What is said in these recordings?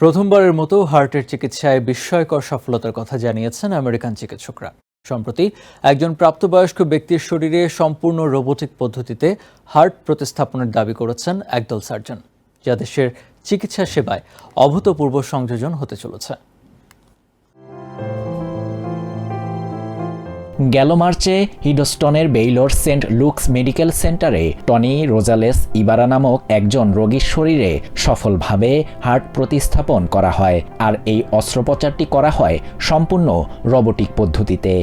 প্রথমবারের মতো হার্টের চিকিৎসায় বিস্ময়কর সফলতার কথা জানিয়েছেন আমেরিকান চিকিৎসকরা। সম্প্রতি একজন প্রাপ্তবয়স্ক ব্যক্তির শরীরে সম্পূর্ণ রোবোটিক পদ্ধতিতে হার্ট প্রতিস্থাপনের দাবি করেছেন একদল সার্জন, যা দেশের চিকিৎসা সেবায় অভূতপূর্ব সংযোজন হতে চলেছে। গেল মার্চে হিডস্টনের বেইলোর সেন্ট লুকস মেডিকেল সেন্টারে টনি রোজালেস ইবারা নামক একজন রোগীর শরীরে সফলভাবে হার্ট প্রতিস্থাপন করা হয়, আর এই অস্ত্রোপচারটি করা হয় সম্পূর্ণ রোবোটিক পদ্ধতিতে।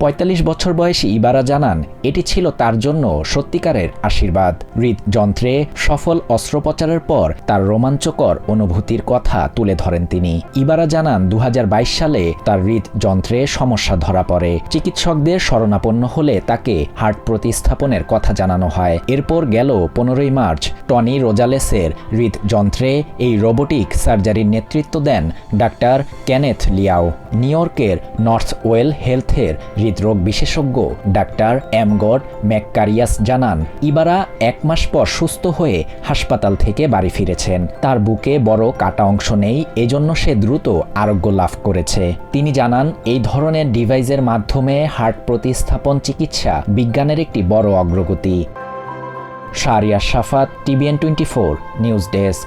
পঁয়তাল্লিশ বছর বয়সী ইবারা জানান, এটি ছিল তার জন্য সত্যিকারের আশীর্বাদ। হৃদযন্ত্রে সফল অস্ত্রোপচারের পর তার রোমাঞ্চকর অনুভূতির কথা তুলে ধরেন তিনি। ইবারা জানান দু হাজার বাইশ সালে তার হৃদযন্ত্রে সমস্যা ধরা পড়ে। চিকিৎসকদের শরণাপন্ন হলে তাকে হার্ট প্রতিস্থাপনের কথা জানানো হয়। এরপর গেল পনেরোই মার্চ। টনি রোজালেসের হৃদযন্ত্রে এই রোবোটিক সার্জারির নেতৃত্ব দেন ডাক্তার কেনেথ লিয়াও। নিউ ইয়র্কের নর্থ ওয়েল হেলথের হৃদরোগ বিশেষজ্ঞ ডাক্তার এমগড ম্যাককারিয়াস জানান, ইবারা এক মাস পর সুস্থ হয়ে হাসপাতাল থেকে বাড়ি ফিরেছেন। তার বুকে বড় কাটা অংশ নেই, এজন্য সে দ্রুত আরোগ্য লাভ করেছে। তিনি জানান, এই ধরনের ডিভাইসের মাধ্যমে হার্ট প্রতিস্থাপন চিকিৎসা বিজ্ঞানের একটি বড় অগ্রগতি। Shariya Safat TVN twenty four, news desk.